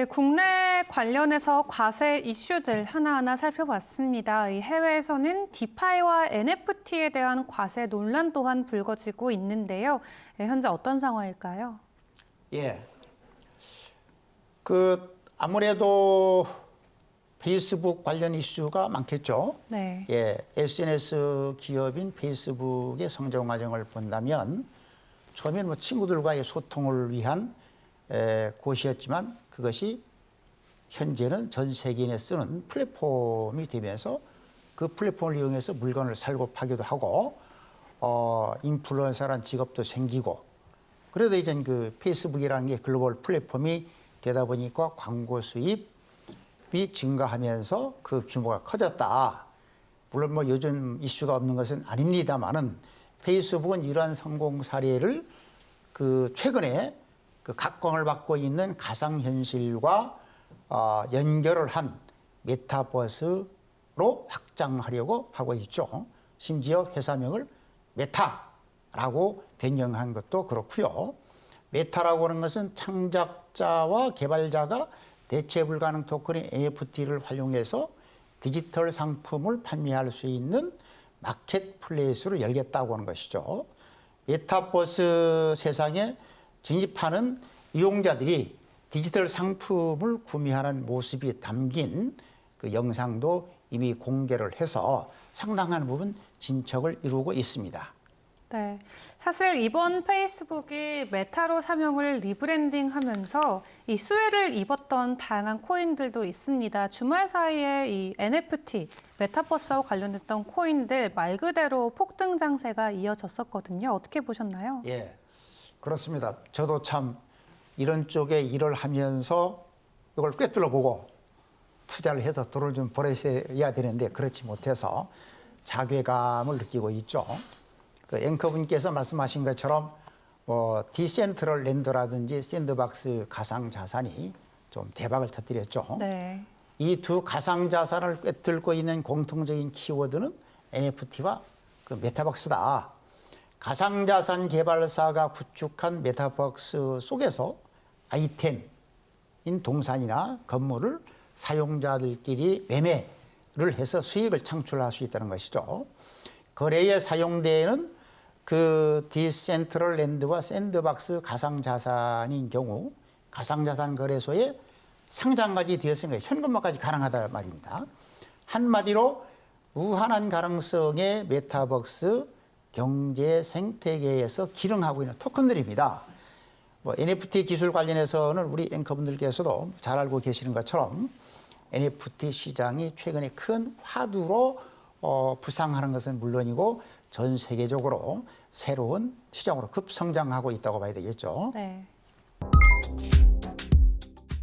네, 국내 관련해서 과세 이슈들 하나하나 살펴봤습니다. 이 해외에서는 디파이와 NFT에 대한 과세 논란 또한 불거지고 있는데요. 네, 현재 어떤 상황일까요? 예. 그 아무래도 페이스북 관련 이슈가 많겠죠. 네. 예, SNS 기업인 페이스북의 성장 과정을 본다면 처음엔 뭐 친구들과의 소통을 위한 에, 곳이었지만 그것이 현재는 전 세계인에 쓰는 플랫폼이 되면서 그 플랫폼을 이용해서 물건을 살고 파기도 하고 어, 인플루언서란 직업도 생기고 그래도 이젠 그 페이스북이라는 게 글로벌 플랫폼이 되다 보니까 광고 수입이 증가하면서 그 규모가 커졌다. 물론 뭐 요즘 이슈가 없는 것은 아닙니다만은 페이스북은 이러한 성공 사례를 그 최근에 그 각광을 받고 있는 가상 현실과 어, 연결을 한 메타버스로 확장하려고 하고 있죠. 심지어 회사명을 메타라고 변경한 것도 그렇고요. 메타라고 하는 것은 창작자와 개발자가 대체 불가능 토큰인 NFT를 활용해서 디지털 상품을 판매할 수 있는 마켓플레이스로 열겠다고 하는 것이죠. 메타버스 세상에 진입하는 이용자들이 디지털 상품을 구매하는 모습이 담긴 그 영상도 이미 공개를 해서 상당한 부분 진척을 이루고 있습니다. 네. 사실 이번 페이스북이 메타로 사명을 리브랜딩 하면서 이 수혜를 입었던 다양한 코인들도 있습니다. 주말 사이에 이 NFT, 메타버스와 관련됐던 코인들 말 그대로 폭등 장세가 이어졌었거든요. 어떻게 보셨나요? 예, 그렇습니다. 저도 참 이런 쪽에 일을 하면서 이걸 꿰뚫어 보고 투자를 해서 돈을 좀 벌어야 되는데 그렇지 못해서 자괴감을 느끼고 있죠. 그 앵커분께서 말씀하신 것처럼 뭐 디센트럴 랜드라든지 샌드박스 가상 자산이 좀 대박을 터뜨렸죠. 네. 이 두 가상 자산을 꿰뚫고 있는 공통적인 키워드는 NFT와 그 메타박스다. 가상 자산 개발사가 구축한 메타박스 속에서 아이템인 동산이나 건물을 사용자들끼리 매매를 해서 수익을 창출할 수 있다는 것이죠. 거래에 사용되는 그 디센트럴 랜드와 샌드박스 가상 자산인 경우 가상 자산 거래소에 상장까지 되었으니까 현금화까지 가능하다 말입니다. 한마디로 무한한 가능성의 메타버스 경제 생태계에서 기능하고 있는 토큰들입니다. 뭐 NFT 기술 관련해서는 우리 앵커분들께서도 잘 알고 계시는 것처럼 NFT 시장이 최근에 큰 화두로 어, 부상하는 것은 물론이고 전 세계적으로 새로운 시장으로 급성장하고 있다고 봐야 되겠죠. 네.